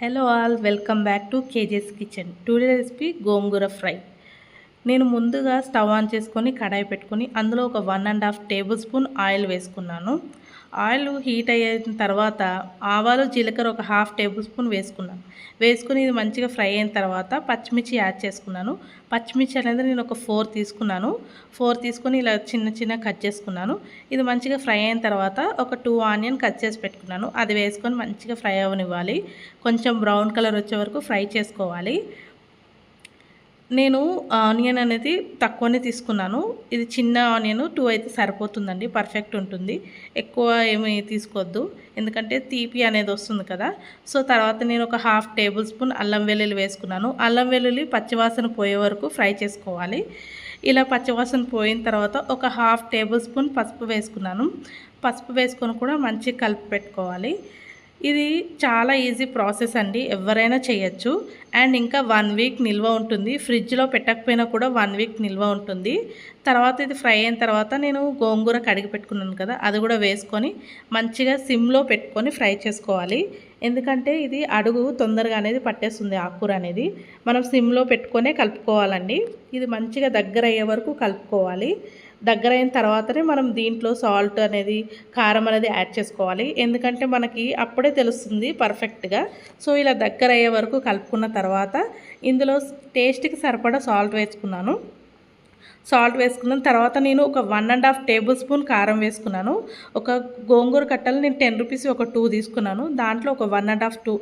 Hello all welcome back to kgs kitchen today recipe gongura fry. నేను ముందుగా stove on చేసుకొని కడాయి పెట్టుకొని అందులో ఒక one and half tablespoon oil వేసుకున్నాను. ఆయిల్ హీట్ అయిన తర్వాత ఆవాలు జీలకర్ర ఒక హాఫ్ టేబుల్ స్పూన్ వేసుకున్నాను. వేసుకుని ఇది మంచిగా ఫ్రై అయిన తర్వాత పచ్చిమిర్చి యాడ్ చేసుకున్నాను. పచ్చిమిర్చి అనేది నేను ఒక ఫోర్ తీసుకున్నాను. ఫోర్ తీసుకుని ఇలా చిన్న చిన్న కట్ చేసుకున్నాను. ఇది మంచిగా ఫ్రై అయిన తర్వాత ఒక టూ ఆనియన్ కట్ చేసి పెట్టుకున్నాను. అది వేసుకొని మంచిగా ఫ్రై అవ్వనివ్వాలి. కొంచెం బ్రౌన్ కలర్ వచ్చే వరకు ఫ్రై చేసుకోవాలి. నేను ఆనియన్ అనేది తక్కువనే తీసుకున్నాను. ఇది చిన్న ఆనియన్ టూ అయితే సరిపోతుందండి పర్ఫెక్ట్ ఉంటుంది. ఎక్కువ ఏమి తీసుకోవద్దు ఎందుకంటే తీపి అనేది వస్తుంది కదా. సో తర్వాత నేను ఒక హాఫ్ టేబుల్ స్పూన్ అల్లం వెల్లుల్లి వేసుకున్నాను. అల్లం వెల్లుల్లి పచ్చివాసన పోయే వరకు ఫ్రై చేసుకోవాలి. ఇలా పచ్చివాసన పోయిన తర్వాత ఒక హాఫ్ టేబుల్ స్పూన్ పసుపు వేసుకున్నాను. పసుపు వేసుకొని కూడా మంచిగా కలిపి పెట్టుకోవాలి. ఇది చాలా ఈజీ ప్రాసెస్ అండి ఎవరైనా చేయొచ్చు. అండ్ ఇంకా వన్ వీక్ నిల్వ ఉంటుంది. ఫ్రిడ్జ్లో పెట్టకపోయినా కూడా వన్ వీక్ నిల్వ ఉంటుంది. తర్వాత ఇది ఫ్రై అయిన తర్వాత నేను గోంగూర కడిగి పెట్టుకున్నాను కదా అది కూడా వేసుకొని మంచిగా సిమ్లో పెట్టుకొని ఫ్రై చేసుకోవాలి. ఎందుకంటే ఇది అడుగు తొందరగా అనేది పట్టేస్తుంది ఆకుకూర అనేది. మనం సిమ్లో పెట్టుకొనే కలుపుకోవాలండి. ఇది మంచిగా దగ్గర అయ్యే వరకు కలుపుకోవాలి. దగ్గర అయిన తర్వాతనే మనం దీంట్లో సాల్ట్ అనేది కారం అనేది యాడ్ చేసుకోవాలి. ఎందుకంటే మనకి అప్పుడే తెలుస్తుంది పర్ఫెక్ట్గా సో ఇలా దగ్గర అయ్యే వరకు కలుపుకున్న తర్వాత ఇందులో టేస్ట్కి సరిపడా సాల్ట్ వేసుకున్నాను. సాల్ట్ వేసుకున్న తర్వాత నేను ఒక one and half table spoon కారం వేసుకున్నాను. ఒక గోంగూర కట్టలు నేను టెన్ రూపీస్ ఒక టూ తీసుకున్నాను. దాంట్లో ఒక one and half two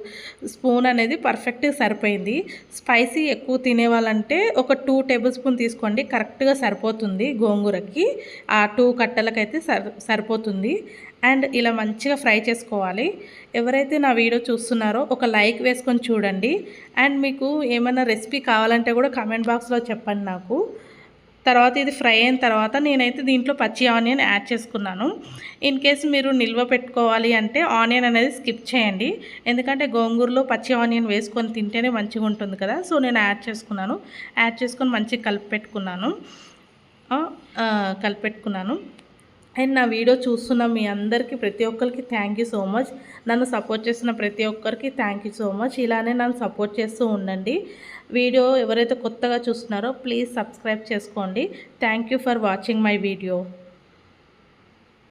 spoon అనేది పర్ఫెక్ట్గా సరిపోయింది. స్పైసీ ఎక్కువ తినే వాళ్ళంటే ఒక టూ టేబుల్ స్పూన్ తీసుకోండి కరెక్ట్గా సరిపోతుంది గోంగూరకి. ఆ టూ కట్టలకైతే సరిపోతుంది. అండ్ ఇలా మంచిగా ఫ్రై చేసుకోవాలి. ఎవరైతే నా వీడియో చూస్తున్నారో ఒక లైక్ వేసుకొని చూడండి. అండ్ మీకు ఏమైనా రెసిపీ కావాలంటే కూడా కామెంట్ బాక్స్లో చెప్పండి నాకు. తర్వాత ఇది ఫ్రై అయిన తర్వాత నేనైతే దీంట్లో పచ్చి ఆనియన్ యాడ్ చేసుకున్నాను. ఇన్ కేస్ మీరు నిల్వ పెట్టుకోవాలి అంటే ఆనియన్ అనేది స్కిప్ చేయండి. ఎందుకంటే గోంగూరలో పచ్చి ఆనియన్ వేసుకొని తింటేనే మంచిగా ఉంటుంది కదా. సో నేను యాడ్ చేసుకున్నాను. యాడ్ చేసుకొని మంచిగా కలిపి పెట్టుకున్నాను కలిపెట్టుకున్నాను. అండ్ నా వీడియో చూస్తున్న మీ అందరికీ ప్రతి ఒక్కరికి థ్యాంక్ యూ సో మచ్ నన్ను సపోర్ట్ చేసిన ప్రతి ఒక్కరికి థ్యాంక్ యూ సో మచ్ ఇలానే నన్ను సపోర్ట్ చేస్తూ ఉండండి. వీడియో ఎవరైతే కొత్తగా చూస్తున్నారో ప్లీజ్ సబ్స్క్రైబ్ చేసుకోండి. Thank for watching my video